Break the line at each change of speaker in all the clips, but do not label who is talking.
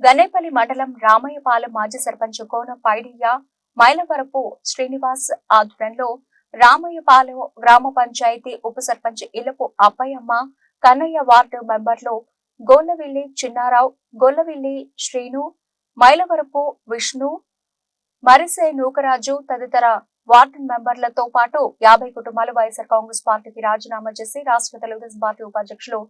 గన్నేపల్లి మండలం రామయ్యపాలెం మాజీ సర్పంచ్ కోన పైడియ్య మైలవరపు శ్రీనివాస్ ఆధ్వర్యంలో రామయ్యపాలెం గ్రామ పంచాయతీ ఉప సర్పంచ్ ఇలపు అప్పయ్యమ్మ కన్నయ్య వార్డు మెంబర్లు గోల్లవిల్లి చిన్నారావు గొల్లవిల్లి శ్రీను మైలవరపు విష్ణు మరిసే నూకరాజు తదితర వార్డు మెంబర్లతో పాటు యాభై కుటుంబాలు వైఎస్ఆర్ కాంగ్రెస్ పార్టీకి రాజీనామా చేసి రాష్ట్ర తెలుగుదేశం పార్టీ ఉపాధ్యక్షులు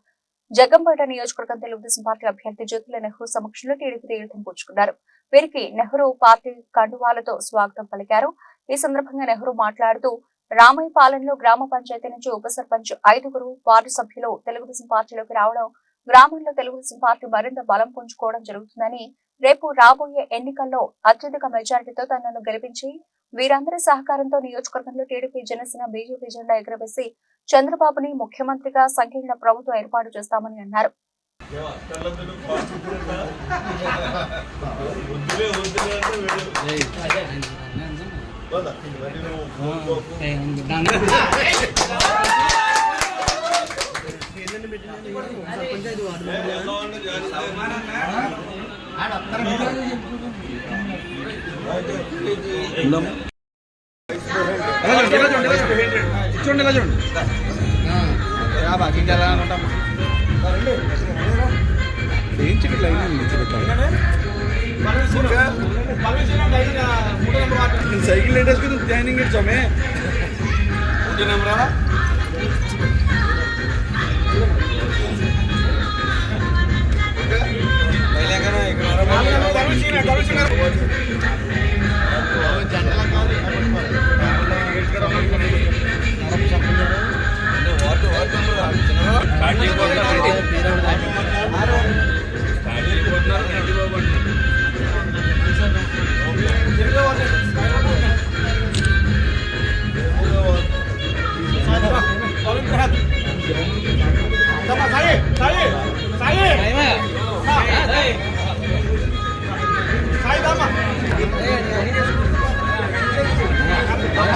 జగ్గంపేట నియోజకవర్గం తెలుగుదేశం పార్టీ అభ్యర్థి జ్యోతుల నెహ్రూ సమక్షంలో టీడీపీ తీర్థం పుచ్చుకున్నారు. వీరికి నెహ్రూ పార్టీ కండువాలతో స్వాగతం పలికారు. ఈ సందర్భంగా నెహ్రూ మాట్లాడుతూ రామయ్యపాలెంలో గ్రామ పంచాయతీ నుంచి ఉప సర్పంచ్ ఐదుగురు వార్డు సభ్యులు తెలుగుదేశం పార్టీలోకి రావడం గ్రామంలో తెలుగుదేశం పార్టీ మరింత బలం పుంజుకోవడం జరుగుతుందని రేపు రాబోయే ఎన్నికల్లో అత్యధిక మెజారిటీతో తనను గెలిపించి వీరందరి సహకారంతో నియోజకవర్గంలో టీడీపీ జనసేన బీజేపీ జెండా ఎగురవేసి చంద్రబాబుని ముఖ్యమంత్రిగా సంకీర్ణ ప్రభుత్వం ఏర్పాటు చేస్తామని అన్నారు
తెల్లదలు ఫాస్ట్
చూడండి ఇలా చూడండి ఎలా ఏం సైకిల్ లేటెస్ట్ ధ్యానం ఇచ్చామే
가볼 시간
가볼 시간